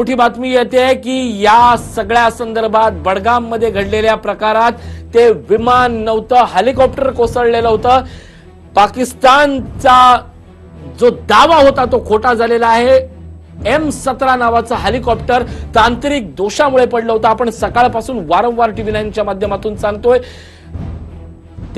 मोठी बातमी येते की या सगळ्या संदर्भात बडगाममध्ये घडलेल्या प्रकारात ते विमान नव्हतं हेलिकॉप्टर कोसळलेलं होतं. पाकिस्तानचा जो दावा होता तो खोटा झालेला आहे. एम सतरा नावाचं हेलिकॉप्टर तांत्रिक दोषामुळे पडलं होतं. आपण सकाळपासून वारंवार टीव्ही नाईनच्या माध्यमातून सांगतोय.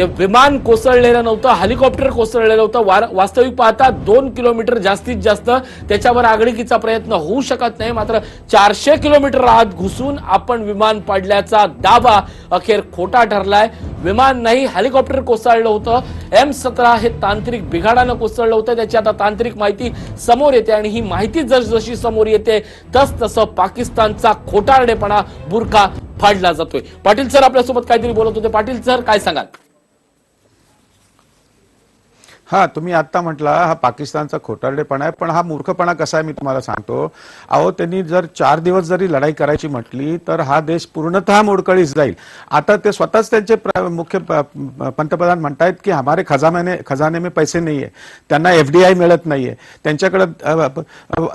ते विमान कोसळलेलं नव्हतं हेलिकॉप्टर कोसळलेलं होतं. वास्तविक पाहता दोन किलोमीटर जास्तीत जास्त त्याच्यावर आगळीकीचा प्रयत्न होऊ शकत नाही. मात्र चारशे किलोमीटर आत घुसून आपण विमान पाडल्याचा दावा अखेर खोटा ठरलाय. विमान नाही हेलिकॉप्टर कोसळलं होतं. एम सतरा हे तांत्रिक बिघाडानं कोसळलं होतं. त्याची आता तांत्रिक माहिती समोर येते आणि ही माहिती जसजशी समोर येते तस तसं पाकिस्तानचा खोटारडेपणा बुरखा फाडला जातोय. पाटील सर आपल्यासोबत काहीतरी बोलत होते. पाटील सर काय सांगाल? हा तुम्ही आता म्हटला हा पाकिस्तानचा खोटारडेपणा आहे पण हा मूर्खपणा कसा आहे मी तुम्हाला सांगतो. अहो त्यांनी जर चार दिवस जरी लढाई करायची म्हटली तर हा देश पूर्णतः मोडकळीस जाईल. आता ते स्वतःच त्यांचे मुख्य प- पंतप्रधान म्हणतायत की हमारे खजाने खजाने में पैसे नाहीये. त्यांना एफडीआय मिळत नाहीये. त्यांच्याकडे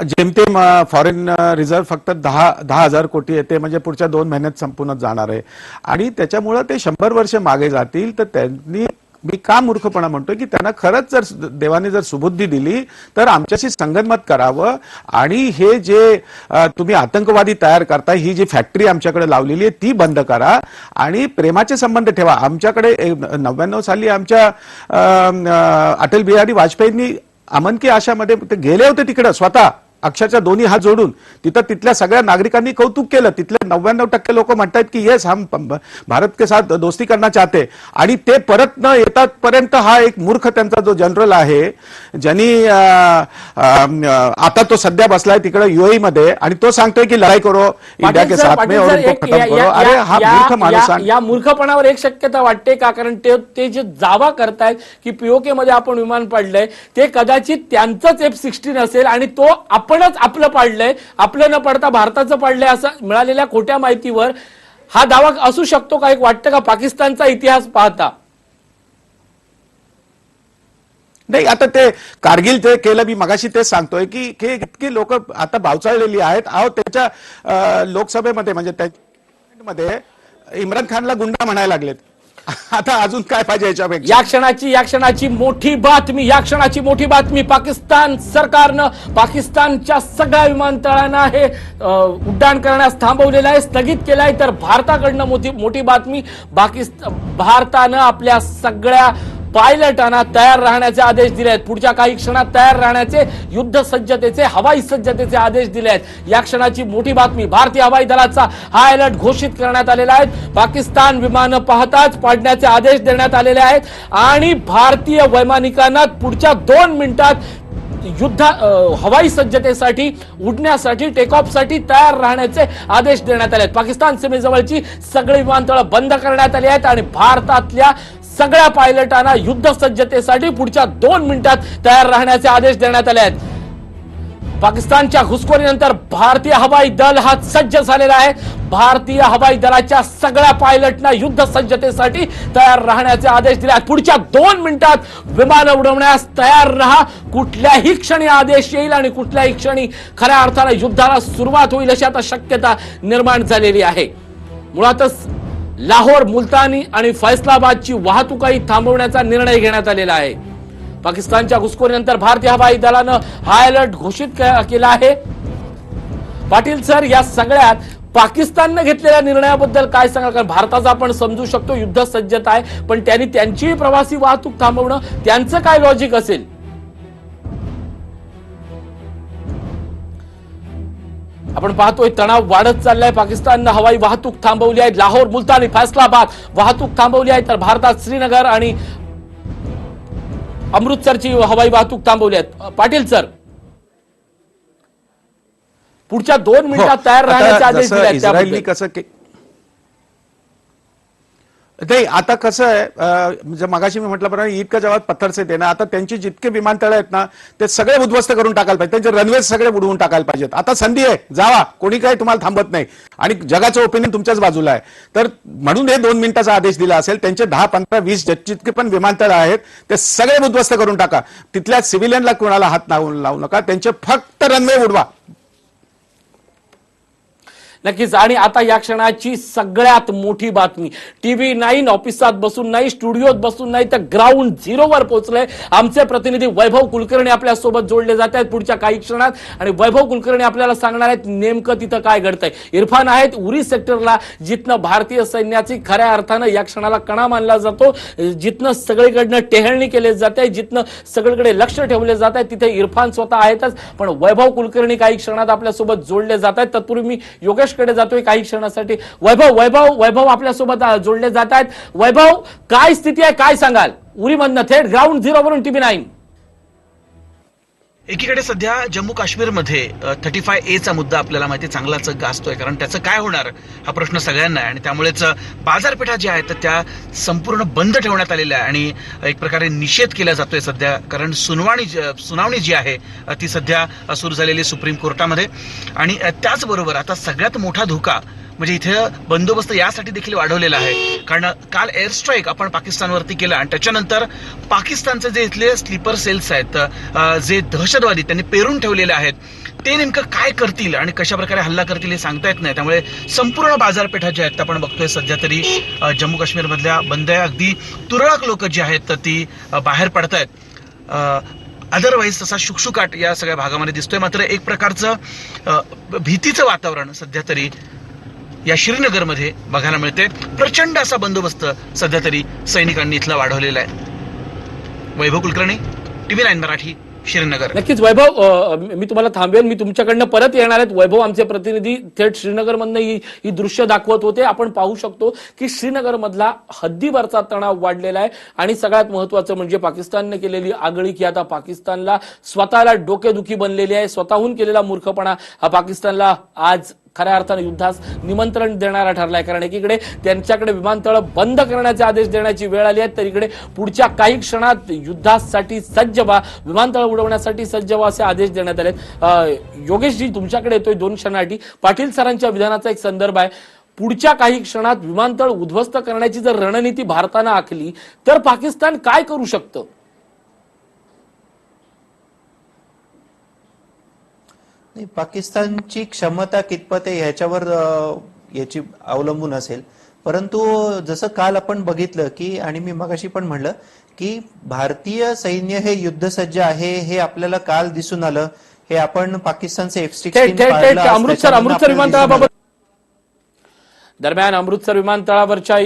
जेमतेम फॉरेन रिझर्व्ह फक्त दहा दहा हजार कोटी येते म्हणजे पुढच्या दोन महिन्यात संपूनच जाणार आहे. आणि त्याच्यामुळं ते शंभर वर्ष मागे जातील तर त्यांनी मी का मूर्खपणा म्हणतोय की त्यांना खरंच जर देवाने जर सुबुद्धी दिली तर आमच्याशी संगनमत करावं. आणि हे जे तुम्ही आतंकवादी तयार करताय ही जी फॅक्टरी आमच्याकडे लावलेली आहे ती बंद करा. आणि प्रेमाचे संबंध ठेवा. आमच्याकडे नव्याण्णव साली आमच्या अटल बिहारी वाजपेयींनी अमन की आशामध्ये ते गेले होते तिकडं स्वतः. अक्षरशः दोन्ही हात जोडून तिथं तिथल्या सगळ्या नागरिकांनी कौतुक केलं. तिथले नव्याण्णव टक्के लोक म्हणतायत की येस हम भारत के साथ दोस्ती करना चाहते. आणि ते परत न येतात पर्यंत हा एक मूर्ख त्यांचा जो जनरल आहे ज्यांनी आता तो सध्या बसलाय तिकडे युएई मध्ये आणि तो सांगतोय की लढाई करो इंडिया के साथ में और खत्म करो. अरे हा मूर्ख माणूस या- मूर्खपणावर एक शक्यता वाटते का? कारण ते ते जे दावा करतायत की पीओके मध्ये आपण विमान पाडलंय ते कदाचित त्यांचंच एफ सिक्स्टीन असेल आणि तो आपणच आपलं पाडलंय आपलं न पडता भारताचं पाडलंय असं मिळालेल्या खोट्या माहितीवर हा दावा असू शकतो का? एक वाटतं का? पाकिस्तानचा इतिहास पाहता. नाही आता ते कारगिल ते केलं मी मगाशी तेच सांगतोय की हे इतकी लोक आता भावचाळलेली आहेत. अहो त्याच्या लोकसभेमध्ये म्हणजे त्या मध्ये इम्रान खानला गुंडा म्हणायला लागलेत. आता अजून काय पाहिजे याच्यापेक्षा? या क्षणाची या क्षणाची मोठी बातमी या क्षणाची मोठी बातमी पाकिस्तान सरकारनं पाकिस्तानच्या सगळ्या विमानतळांना हे अ, उड्डाण करण्यास थांबवलेलं आहे स्थगित केलं आहे तर भारताकडनं मोठी मोठी बातमी पाकिस्तान भारतानं आपल्या सगळ्या पायलटांना तयार राहण्याचे आदेश दिले आहेत. पुढच्या काही क्षणात तयार राहण्याचे युद्ध सज्जतेचे हवाई सज्जतेचे आदेश दिले आहेत. या क्षणाची मोठी बातमी भारतीय हवाई दलाचा हा अलर्ट घोषित करण्यात आलेला आहे. पाकिस्तान विमानं पाहताच पाडण्याचे आदेश देण्यात आलेले आहेत. आणि भारतीय वैमानिकांना पुढच्या दोन मिनिटात युद्ध हवाई सज्जतेसाठी उडण्यासाठी टेकऑफसाठी तयार राहण्याचे आदेश देण्यात आले आहेत. पाकिस्तान सीमेजवळची सगळी विमानतळं बंद करण्यात आली आहेत आणि भारतातल्या सगळ्या पायलटांना युद्ध सज्जतेसाठी पुढच्या दोन मिनिटात तयार राहण्याचे आदेश देण्यात आले आहेत. पाकिस्तानच्या घुसखोरीनंतर भारतीय हवाई दल हा सज्ज झालेला आहे. भारतीय हवाई दलाच्या सगळ्या पायलटना युद्ध सज्जतेसाठी तयार राहण्याचे आदेश दिले आहेत. पुढच्या दोन मिनिटात विमान उडवण्यास तयार राहा. कुठल्याही क्षणी आदेश येईल आणि कुठल्याही क्षणी खऱ्या अर्थानं युद्धाला सुरुवात होईल अशी आता शक्यता निर्माण झालेली आहे. मुळातच लाहोर मुलतानी आणि फैसलाबादची वाहतूकही थांबवण्याचा निर्णय घेण्यात आलेला आहे. पाकिस्तानच्या घुसखोरीनंतर भारतीय हवाई दलानं हा अलर्ट घोषित के- केला आहे. पाटील सर या सगळ्यात पाकिस्ताननं घेतलेल्या निर्णयाबद्दल काय सांगाल? कारण भारताचा आपण समजू शकतो युद्ध सज्जता आहे पण त्यांनी त्यांची प्रवासी वाहतूक थांबवणं त्यांचं काय लॉजिक असेल? आपण पाहतोय तणाव वाढत चाललाय पाकिस्ताननं हवाई वाहतूक थांबवली आहे लाहोर मुलतानी फैसलाबाद वाहतूक थांबवली आहे तर भारतात श्रीनगर आणि अमृतसरची हवाई वाहतूक थांबवली आहे पाटील सर पुढच्या दोन मिनिटात तयार हो. राहण्याचे आदेश दिले. कसं नाही आता कसं आहे म्हणजे मगाशी मी म्हटल्याप्रमाणे इतकं जवळ पत्थर से देणं आता त्यांची जितके विमानतळ आहेत ना ते सगळे उद्ध्वस्त करून टाकायला पाहिजे त्यांचे रनवे सगळे बुडवून टाकायला पाहिजेत. आता संधी आहे जावा कोणी काही तुम्हाला थांबत नाही. आणि जगाचं ओपिनियन तुमच्याच बाजूला आहे. तर म्हणून हे दोन मिनिटाचा आदेश दिला असेल त्यांचे दहा पंधरा वीस जितके पण विमानतळ आहेत ते सगळे उद्ध्वस्त करून टाका. तिथल्या सिव्हिलियनला कोणाला हात लावून लावू नका त्यांचे फक्त रनवे उडवा नक्कीच. आणि आता या क्षणाची सगळ्यात मोठी बातमी. टीव्ही नाईन ऑफिसात बसून नाही स्टुडिओत बसून नाही तर ग्राउंड झिरोवर पोहोचलंय. आमचे प्रतिनिधी वैभव कुलकर्णी आपल्यासोबत जोडले जात आहेत पुढच्या काही क्षणात. आणि वैभव कुलकर्णी आपल्याला सांगणार आहेत नेमकं तिथं काय घडतंय. इरफान आहेत उरी सेक्टरला जिथनं भारतीय सैन्याची खऱ्या अर्थानं या क्षणाला कणा मानला जातो. जिथनं सगळीकडनं टेहळणी केली जाते जिथनं सगळीकडे लक्ष ठेवले जात आहे तिथे इरफान स्वतः आहेतच. पण वैभव कुलकर्णी काही क्षणात आपल्यासोबत जोडले जात आहेत. तत्पूर्वी मी कडे जातोय काही क्षणासाठी. वैभव वैभव वैभव आपल्यासोबत जोडले जात आहेत. वैभव काय स्थिती आहे काय सांगाल? उरीमधनं थेट ग्राउंड झिरोवरून टीव्ही नाईन एकीकडे सध्या जम्मू काश्मीरमध्ये थर्टी फाय एचा मुद्दा आपल्याला माहिती चांगलाच गाजतोय कारण त्याचं काय होणार हा प्रश्न सगळ्यांना आहे. आणि त्यामुळेच बाजारपेठा ज्या आहेत त्या संपूर्ण बंद ठेवण्यात आलेल्या आहे. आणि एक प्रकारे निषेध केला जातोय सध्या कारण सुनावणी सुनावणी जी आहे ती सध्या सुरू झालेली सुप्रीम कोर्टामध्ये. आणि त्याचबरोबर आता सगळ्यात मोठा धोका म्हणजे इथे बंदोबस्त यासाठी देखील वाढवलेला आहे. कारण काल एअर स्ट्राईक आपण पाकिस्तानवरती केला आणि त्याच्यानंतर पाकिस्तानचे जे इथले स्लीपर सेल्स आहेत जे दहशतवादी त्यांनी पेरून ठेवलेले आहेत. ते नेमकं काय करतील आणि कशा प्रकारे हल्ला करतील हे सांगता येत नाही. त्यामुळे संपूर्ण बाजारपेठा ज्या आहेत त्या आपण बघतोय सध्या तरी जम्मू काश्मीरमधल्या बंद आहे. अगदी तुरळक लोक जी आहेत तर ती बाहेर पडतायत. अदरवाईज तसा शुकशुकाट या सगळ्या भागामध्ये दिसतोय. मात्र एक प्रकारचं भीतीचं वातावरण सध्या तरी या श्रीनगरमध्ये बघायला मिळते. प्रचंड असा बंदोबस्त सध्या तरी सैनिकांनी इथला वाढवलेला आहे. Vaibhav Kulkarni TV nine Marathi Srinagar. नक्कीच वैभव मी तुम्हाला थांबवेन मी तुमच्याकडनं परत येणार आहेत. वैभव आमचे प्रतिनिधी थेट श्रीनगरमधनं ही ही दृश्य दाखवत होते. आपण पाहू शकतो की श्रीनगरमधला हद्दीवरचा तणाव वाढलेला आहे. आणि सगळ्यात महत्वाचं म्हणजे पाकिस्तानने केलेली आगळीक ही आता पाकिस्तानला स्वतःला डोकेदुखी बनलेली आहे. स्वतःहून केलेला मूर्खपणा हा पाकिस्तानला आज खऱ्या अर्थानं युद्धास निमंत्रण देणारा ठरलाय. कारण एकीकडे त्यांच्याकडे विमानतळ बंद करण्याचे आदेश देण्याची वेळ आली आहे तर इकडे पुढच्या काही क्षणात युद्धासाठी सज्ज व्हा विमानतळ उडवण्यासाठी सज्ज व्हा असे आदेश देण्यात आले योगेशजी तुमच्याकडे येतोय दोन क्षणासाठी. पाटील सरांच्या विधानाचा एक संदर्भ आहे. पुढच्या काही क्षणात विमानतळ उद्ध्वस्त करण्याची जर रणनीती भारतानं आखली तर पाकिस्तान काय करू शकतं? नाही पाकिस्तानची क्षमता कितपत आहे ह्याच्यावर याची अवलंबून असेल. परंतु जसं काल आपण बघितलं की आणि मी मगाशी पण म्हणलं की भारतीय सैन्य हे युद्धसज्ज आहे हे आपल्याला काल दिसून आलं. हे आपण पाकिस्तानचे एफ थेट अमृतसर अमृतसर विमानतळाबाबत दरम्यान अमृतसर विमानतळावरच्या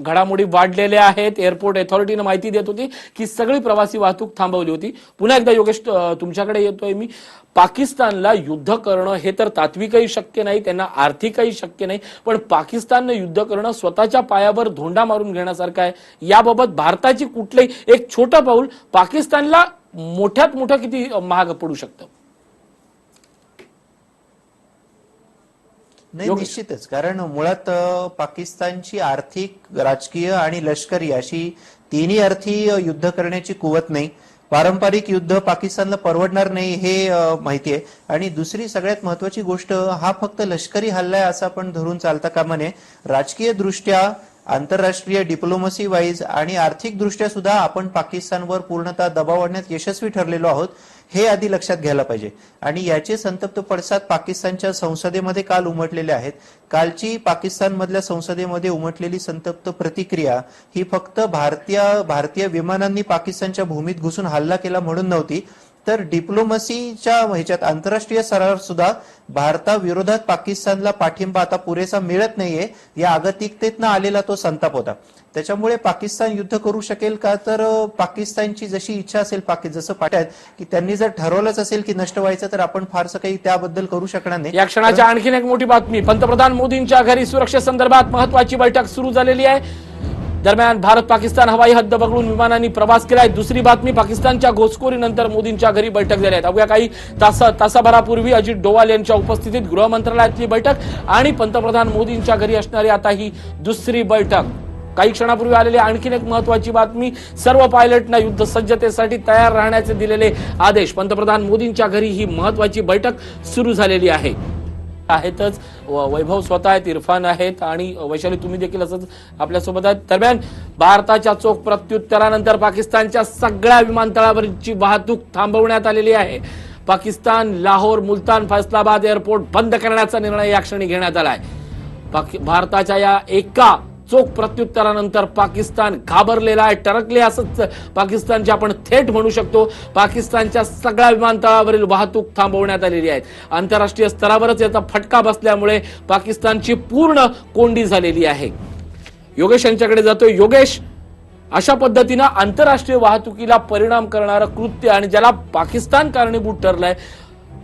घडामोडी वाढलेल्या आहेत. एअरपोर्ट अथॉरिटीनं माहिती देत होती की सगळी प्रवासी वाहतूक थांबवली होती. पुन्हा एकदा योगेश तुमच्याकडे येतोय मी. पाकिस्तानला युद्ध करणं हे तर तात्विकही शक्य नाही त्यांना आर्थिकही शक्य नाही पण पाकिस्ताननं युद्ध करणं स्वतःच्या पायावर धोंडा मारून घेण्यासारखं आहे. याबाबत भारताची कुठलंही एक छोटं पाऊल पाकिस्तानला मोठ्यात मोठं किती महाग पडू शकतं? नाही. निश्चितच. कारण मुळात पाकिस्तानची आर्थिक राजकीय आणि लष्करी अशी तिन्ही अर्थी युद्ध करण्याची कुवत नाही. पारंपरिक युद्ध पाकिस्तानला परवडणार नाही हे माहिती आहे. आणि दुसरी सगळ्यात महत्वाची गोष्ट हा फक्त लष्करी हल्ला आहे असं आपण धरून चालता कामा नये. राजकीय दृष्ट्या आंतरराष्ट्रीय डिप्लोमसी वाईज आणि आर्थिक दृष्ट्या सुद्धा आपण पाकिस्तानवर पूर्णतः दबाव आणण्यात यशस्वी ठरलेलो आहोत. हे आधी लक्षात घ्यायला पाहिजे. आणि याचे संतप्त पडसाद पाकिस्तानच्या संसदेमध्ये काल उमटलेले आहेत. कालची पाकिस्तानमधल्या संसदेमध्ये उमटलेली संतप्त प्रतिक्रिया ही फक्त भारतीय भारतीय विमानांनी पाकिस्तानच्या भूमीत घुसून हल्ला केला म्हणून नव्हती तर डिप्लोमसीच्या ह्याच्यात आंतरराष्ट्रीय स्तरावर सुद्धा भारताविरोधात पाकिस्तानला पाठिंबा आता पुरेसा मिळत नाहीये. या आगतिकतेतनं आलेला तो संताप होता. त्याच्यामुळे पाकिस्तान युद्ध करू शकेल का? तर पाकिस्तानची जशी इच्छा असेल पाकि जसं पाठ्यात की त्यांनी जर ठरवलंच असेल की नष्ट व्हायचं तर आपण फारसं काही त्याबद्दल करू शकणार नाही. या क्षणाच्या आणखीन एक मोठी बातमी. पंतप्रधान मोदींच्या घरी सुरक्षेसंदर्भात महत्वाची बैठक सुरू झालेली आहे. दरम्यान भारत पाकिस्तान हवाई हद्द वगळून विमानांनी प्रवास केलाय. दुसरी बातमी पाकिस्तानच्या घोसखोरीनंतर मोदींच्या घरी बैठक झाली आहे. अवघ्या काही तासा तासाभरापूर्वी अजित डोवाल यांच्या उपस्थितीत गृह मंत्रालयातली बैठक आणि पंतप्रधान मोदींच्या घरी असणारी आता ही दुसरी बैठक. काही क्षणापूर्वी आलेली आणखीन एक महत्वाची बातमी सर्व पायलटना युद्ध सज्जतेसाठी तयार राहण्याचे दिलेले आदेश. पंतप्रधान मोदींच्या घरी ही महत्वाची बैठक सुरू झालेली आहे. आहेतच. व- वैभव स्वतः आहेत इरफान आहेत आणि वैशाली तुम्ही देखील असंच आपल्यासोबत आहेत. दरम्यान भारताच्या चोख प्रत्युत्तरानंतर पाकिस्तानच्या सगळ्या विमानतळावरची वाहतूक थांबवण्यात आलेली आहे. पाकिस्तान लाहोर मुलतान फैसलाबाद एअरपोर्ट बंद करण्याचा निर्णय या क्षणी घेण्यात आला आहे भारताच्या या एका चोख प्रत्युत्तरानंतर पाकिस्तान घाबरलेला आहे टरकले असंच पाकिस्तानचे आपण थेट म्हणू शकतो पाकिस्तानच्या सगळ्या विमानतळावरील वाहतूक थांबवण्यात आलेली आहे. आंतरराष्ट्रीय स्तरावरच याचा फटका बसल्यामुळे पाकिस्तानची पूर्ण कोंडी झालेली आहे. योगेश यांच्याकडे जातोय. योगेश अशा पद्धतीनं आंतरराष्ट्रीय वाहतुकीला परिणाम करणारं कृत्य आणि ज्याला पाकिस्तान कारणीभूत ठरलंय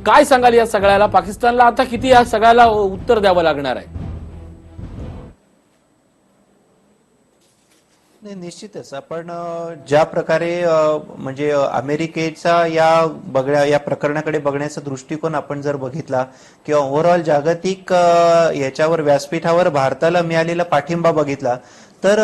काय सांगाल या सगळ्याला? पाकिस्तानला आता किती या सगळ्याला उत्तर द्यावं लागणार आहे? नाही निश्चितच. आपण ज्या प्रकारे म्हणजे अमेरिकेचा या बघण्या या प्रकरणाकडे बघण्याचा दृष्टिकोन आपण जर बघितला किंवा ओव्हरऑल जागतिक याच्यावर व्यासपीठावर भारताला मिळालेला पाठिंबा बघितला तर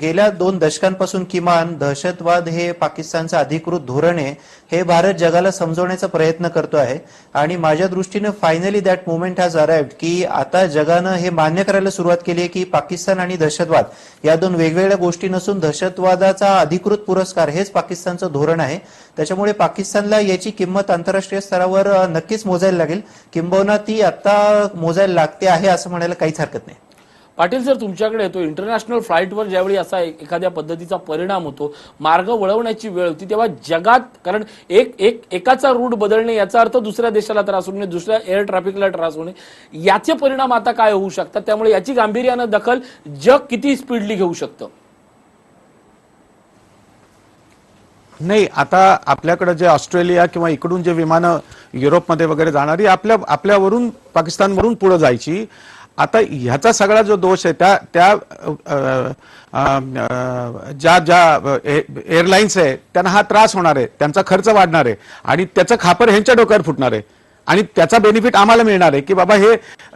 गेल्या दोन दशकांपासून किमान दहशतवाद हे पाकिस्तानचं अधिकृत धोरण आहे हे भारत जगाला समजवण्याचा प्रयत्न करतो आहे. आणि माझ्या दृष्टीनं finally that movement has arrived की आता जगानं हे मान्य करायला सुरुवात केली आहे की पाकिस्तान आणि दहशतवाद या दोन वेगवेगळ्या गोष्टी नसून दहशतवादाचा अधिकृत पुरस्कार हेच पाकिस्तानचं धोरण आहे. त्याच्यामुळे पाकिस्तानला याची किंमत आंतरराष्ट्रीय स्तरावर नक्कीच मोजायला लागेल. किंबहुना ती आता मोजायला लागते आहे असं म्हणायला काहीच हरकत नाही. पाटील सर तुमच्याकडे येतो. इंटरनॅशनल फ्लाईटवर ज्यावेळी असा एखाद्या पद्धतीचा परिणाम होतो मार्ग वळवण्याची वेळ होती तेव्हा जगात कारण एक एक एकाचा रूट बदलणे याचा अर्थ दुसऱ्या देशाला त्रास होणे दुसऱ्या एअर ट्रॅफिकला त्रास होणे याचे परिणाम आता काय होऊ शकतात? त्यामुळे याची गांभीर्यानं दखल जग किती स्पीडली घेऊ शकतं? नाही आता आपल्याकडे जे ऑस्ट्रेलिया किंवा इकडून जे विमानं युरोपमध्ये वगैरे जाणारी आपल्या आपल्यावरून पाकिस्तानवरून पुढे जायची. आता ह्याचा सगळा जो दोष आहे त्या त्या ज्या ज्या एअरलाईन्स आहे त्यांना हा त्रास होणार आहे त्यांचा खर्च वाढणार आहे आणि त्याचं खापर ह्यांच्या डोक्यावर फुटणार आहे. आणि त्याचा बेनिफिट आम्हाला मिळणार आहे की बाबा हे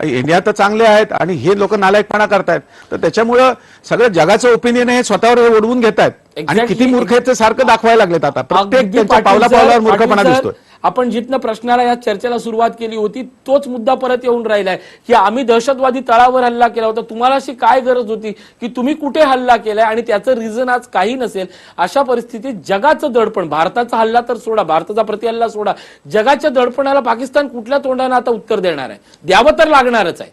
इंडिया तर चांगले आहेत आणि हे लोक नालायकपणा करतायत. तर त्याच्यामुळं सगळं जगाचं ओपिनियन हे स्वतःवर ओढवून घेत आहेत आणि. किती मूर्ख सारखं दाखवायला लागलेत आता. प्रत्येक त्यांच्या पावला पावलावर मूर्खपणा दिसतोय. आपण जिथनं प्रश्नाला या चर्चेला सुरुवात केली होती तोच मुद्दा परत येऊन राहिलाय. की आम्ही दहशतवादी तळावर हल्ला केला होता. तुम्हाला अशी काय गरज होती की तुम्ही कुठे हल्ला केलाय आणि त्याचं रिझन आज काही नसेल? अशा परिस्थितीत जगाचं दडपण भारताचा हल्ला तर सोडा भारताचा प्रतिहल्ला सोडा. जगाच्या दडपणाला पाकिस्तान कुठल्या तोंडानं आता उत्तर देणार आहे? द्यावं तर लागणारच आहे.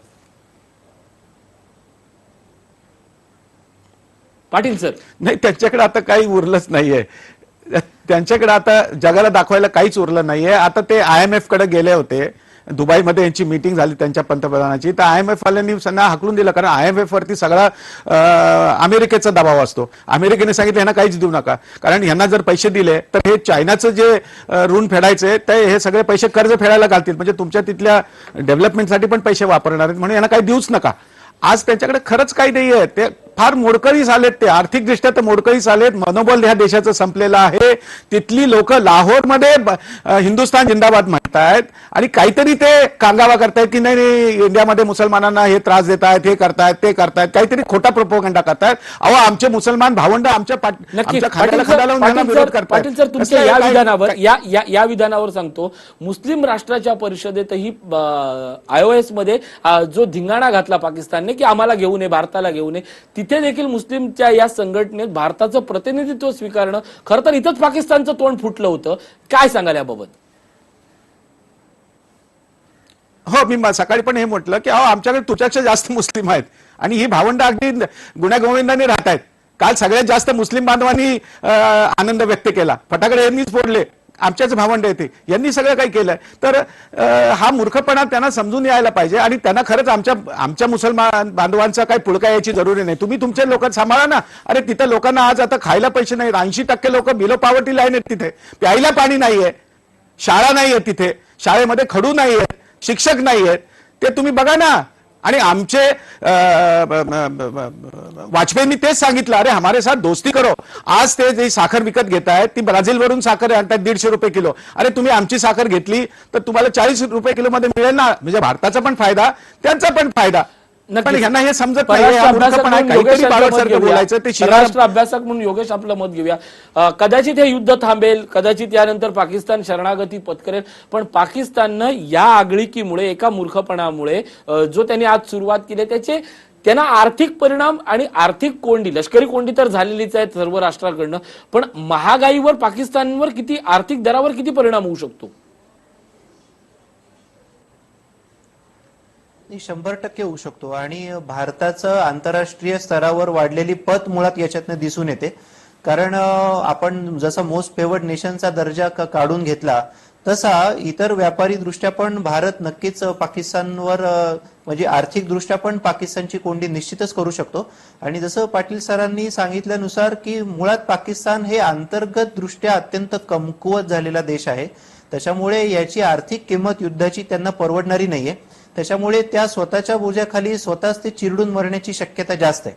पाटील सर. नाही त्यांच्याकडे आता काही उरलंच नाहीये. त्यांच्याकडे आता जगाला दाखवायला काहीच उरलं नाहीये. आता ते आय एम एफकडे गेले होते. दुबईमध्ये यांची मीटिंग झाली त्यांच्या पंतप्रधानाची. तर आय एम एफ वाल्यांनी त्यांना हाकलून दिलं कारण आय एम एफ वरती सगळा अमेरिकेचा दबाव असतो. अमेरिकेने सांगितलं यांना काहीच देऊ नका. कारण यांना जर पैसे दिले तर हे चायनाचं जे ऋण फेडायचे ते हे सगळे पैसे कर्ज फेडायला घालतील. म्हणजे तुमच्या तिथल्या डेव्हलपमेंटसाठी पण पैसे वापरणार आहेत. म्हणून यांना काही देऊच नका. आज त्यांच्याकडे खरंच काही नाही आहे ते फार मोडकळीस आलेत ते. आर्थिकदृष्ट्या तर मोडकळीस आलेत मनोबल ह्या देशाचं संपलेलं आहे. तिथली लोक लाहोरमध्ये हिंदुस्थान जिंदाबाद म्हणतायत. आणि काहीतरी ते कांगावा करतायत की नाही इंडियामध्ये मुसलमानांना हे त्रास देत आहेत हे करतायत ते करतायत. काहीतरी खोटा प्रोपोगंडा करतायत. अहो आमचे मुसलमान भावंड आमच्या पाटील सर तुमच्या या विधानावर या विधानावर सांगतो. मुस्लिम राष्ट्राच्या परिषदेतही आयओएसमध्ये जो धिंगाणा घातला पाकिस्तानने की आम्हाला घेऊ नये भारताला घेऊ नये तिथे देखील मुस्लिमच्या या संघटनेत भारताचं प्रतिनिधित्व स्वीकारणं खरं तर इथंच पाकिस्तानचं तोंड फुटलं होतं. काय सांगाल याबाबत? हो मी सकाळी पण हे म्हटलं की अहो आमच्याकडे तुझ्यापेक्षा जास्त मुस्लिम आहेत आणि ही भावंड अगदी गुण्यागोविंदाने राहत आहेत काल सगळ्यात जास्त मुस्लिम बांधवांनी आनंद व्यक्त केला. फटाकडे यांनीच फोडले. आमच्याच भावंड येते यांनी सगळं काही केलंय. तर हा मूर्खपणा त्यांना समजून यायला पाहिजे आणि त्यांना खरंच आमच्या आमच्या मुसलमान बांधवांचा काही पुळका यायची जरुरी नाही. तुम्ही तुमचे लोक सांभाळा ना. अरे तिथं लोकांना आज आता खायला पैसे नाहीत ऐंशी टक्के लोक बिलो पावर्टी लाईन आहेत तिथे. प्यायला पाणी नाहीये. शाळा नाहीये तिथे. शाळेमध्ये खडू नाहीये शिक्षक नाहीयेत. ते तुम्ही बघा ना. आणि आमचे वाजपेयींनी तेच सांगितलं अरे हमारे साथ दोस्ती करो. आज ते जी साखर विकत घेत आहेत ती ब्राझीलवरून साखर आणतात दीडशे रुपये किलो. अरे तुम्ही आमची साखर घेतली तर तुम्हाला चाळीस रुपये किलो मध्ये मिळेल ना. म्हणजे भारताचा पण फायदा त्यांचा पण फायदा. पण ह्यांना हे समजत परराष्ट्र अभ्यासक आहे. म्हणून योगेश आपलं मत घेऊया. कदाचित हे युद्ध थांबेल कदाचित यानंतर पाकिस्तान शरणागती पत्करेल पण पाकिस्ताननं या आगळीकीमुळे एका मूर्खपणामुळे जो त्यांनी आज सुरुवात केली आहे, त्याचे त्यांना आर्थिक परिणाम आणि आर्थिक कोंडी लष्करी कोंडी तर झालेलीच आहेत सर्व राष्ट्राकडनं पण महागाईवर पाकिस्तानवर किती आर्थिक दरावर किती परिणाम होऊ शकतो शंभर टक्के होऊ शकतो. आणि भारताचं आंतरराष्ट्रीय स्तरावर वाढलेली पत मुळात याच्यातनं दिसून येते. कारण आपण जसा मोस्ट फेवर्ड नेशनचा दर्जा काढून घेतला तसा इतर व्यापारी दृष्ट्या पण भारत नक्कीच पाकिस्तानवर म्हणजे आर्थिक दृष्ट्या पण पाकिस्तानची कोंडी निश्चितच करू शकतो. आणि जसं पाटील सरांनी सांगितल्यानुसार की मुळात पाकिस्तान हे अंतर्गत दृष्ट्या अत्यंत कमकुवत झालेला देश आहे. त्याच्यामुळे याची आर्थिक किंमत युद्धाची त्यांना परवडणारी नाहीये. त्याच्यामुळे त्या स्वतःच्या बोजाखाली स्वतःच ते चिरडून मरण्याची शक्यता जास्त आहे.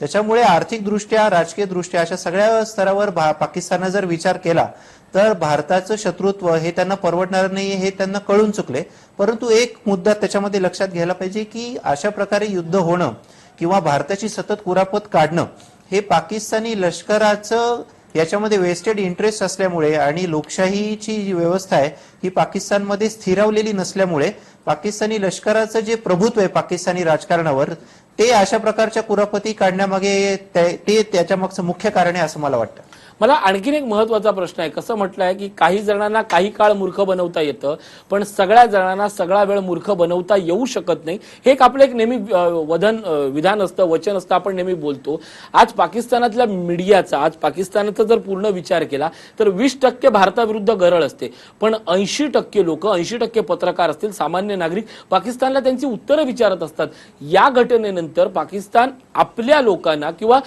त्याच्यामुळे आर्थिकदृष्ट्या राजकीयदृष्ट्या राजकीय दृष्ट्या अशा सगळ्या स्तरावर भा- पाकिस्ताननं जर विचार केला तर भारताचं शत्रुत्व हे त्यांना परवडणार नाही हे त्यांना कळून चुकले. परंतु एक मुद्दा त्याच्यामध्ये लक्षात घ्यायला पाहिजे की अशा प्रकारे युद्ध होणं किंवा भारताची सतत कुरापत काढणं हे पाकिस्तानी लष्कराचं याच्यामध्ये वेस्टेड इंटरेस्ट असल्यामुळे आणि लोकशाहीची जी व्यवस्था आहे ही पाकिस्तानमध्ये स्थिरावलेली नसल्यामुळे पाकिस्तानी लष्कराचं जे प्रभुत्व आहे पाकिस्तानी राजकारणावर ते अशा प्रकारच्या कुरापती काढण्यामागे ते ते त्याच्या मागचं मुख्य कारण आहे असं मला वाटतं. मला आणखीन एक महत्त्वाचा प्रश्न आहे. कसं म्हटलं आहे की काही जणांना काही काळ मूर्ख बनवता येतं पण सगळ्या जणांना सगळा वेळ मूर्ख बनवता येऊ शकत नाही. हे एक आपलं एक नेहमी वधन वदन विधान असतं वचन असतं आपण नेहमी बोलतो. आज पाकिस्तानातल्या मीडियाचा आज पाकिस्तानाचा जर पूर्ण विचार केला तर वीस टक्के भारताविरुद्ध गरळ असते. पण ऐंशी टक्के लोक ऐंशी टक्के पत्रकार असतील सामान्य नागरिक पाकिस्तानला त्यांची उत्तरं विचारत असतात. या घटनेनंतर पाकिस्तान आपल्या लोकांना किंवा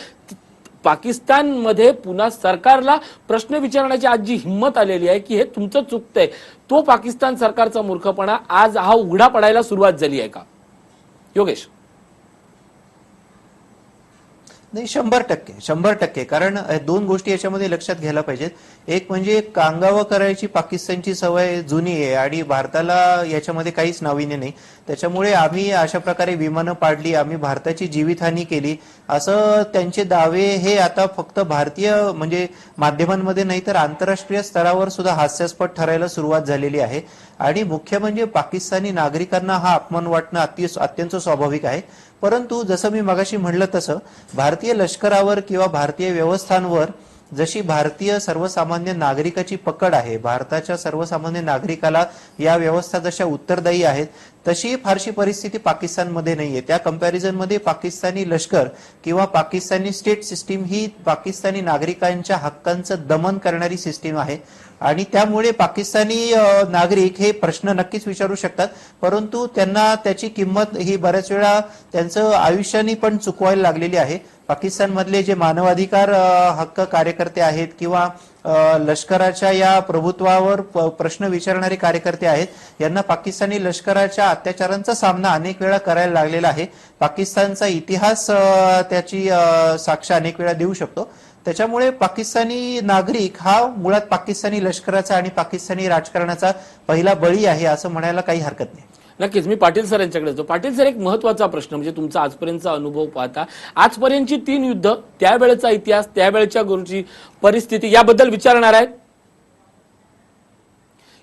पाकिस्तानमध्ये पुन्हा सरकारला प्रश्न विचारण्याची आज जी हिंमत आलेली आहे की हे तुमचं चुकतंय. तो पाकिस्तान सरकारचा मूर्खपणा आज हा उघडा पडायला सुरुवात झाली आहे का? योगेश. नाही शंभर टक्के शंभर टक्के. कारण दोन गोष्टी याच्यामध्ये लक्षात घ्यायला पाहिजेत. एक म्हणजे कांगावं करायची पाकिस्तानची सवय जुनी आहे आणि भारताला याच्यामध्ये काहीच नाविन्य नाही. त्याच्यामुळे आम्ही अशा प्रकारे विमानं पाडली आम्ही भारताची जीवितहानी केली. असं त्यांचे दावे हे आता फक्त भारतीय म्हणजे माध्यमांमध्ये नाही तर आंतरराष्ट्रीय स्तरावर सुद्धा हास्यास्पद ठरायला सुरुवात झालेली आहे. आणि मुख्य म्हणजे पाकिस्तानी नागरिकांना हा अपमान वाटणं अति अत्यंत स्वाभाविक आहे. परंतु जसं मी मगाशी म्हणलं तसं भारतीय लष्करावर किंवा भारतीय व्यवस्थांवर जशी भारतीय सर्वसामान्य नागरिकाची पकड आहे भारताच्या सर्वसामान्य नागरिकाला या व्यवस्था जशा उत्तरदायी आहेत तशी फारशी परिस्थिती पाकिस्तानमध्ये नाहीये. त्या कंपॅरिझनमध्ये पाकिस्तानी लष्कर किंवा पाकिस्तानी स्टेट सिस्टीम ही पाकिस्तानी नागरिकांच्या हक्कांचं दमन करणारी सिस्टीम आहे. आणि त्यामुळे पाकिस्तानी नागरिक हे प्रश्न नक्कीच विचारू शकतात. परंतु त्यांना त्याची किंमत ही बऱ्याच वेळा त्यांचं आयुष्याने पण चुकवायला लागलेली आहे. पाकिस्तानमधले जे मानवाधिकार हक्क कार्यकर्ते आहेत किंवा लष्कराच्या या प्रभुत्वावर प्रश्न विचारणारे कार्यकर्ते आहेत यांना पाकिस्तानी लष्कराच्या अत्याचारांचा सामना अनेक वेळा करायला लागलेला आहे. पाकिस्तानचा इतिहास त्याची साक्ष अनेक वेळा देऊ शकतो. त्याच्यामुळे पाकिस्तानी नागरिक हा मुळात पाकिस्तानी लष्कराचा आणि पाकिस्तानी राजकारणाचा पहिला बळी आहे असं म्हणायला काही हरकत नाही. नक्कीच मी पाटील सर यांच्याकडे येतो पाटील सर एक महत्त्वाचा प्रश्न म्हणजे तुमचा आजपर्यंतचा अनुभव पाहता. आजपर्यंतची तीन युद्ध त्यावेळेचा इतिहास त्यावेळेच्या गुरुची परिस्थिती याबद्दल विचारणार आहेत.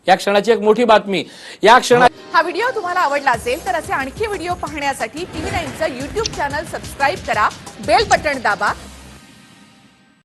या क्षणाची एक मोठी बातमी. या क्षणा हा व्हिडिओ तुम्हाला आवडला असेल तर असे आणखी व्हिडिओ पाहण्यासाठी टीव्ही नाईनचं युट्यूब चॅनल सबस्क्राईब करा. बेल बटण दाबा.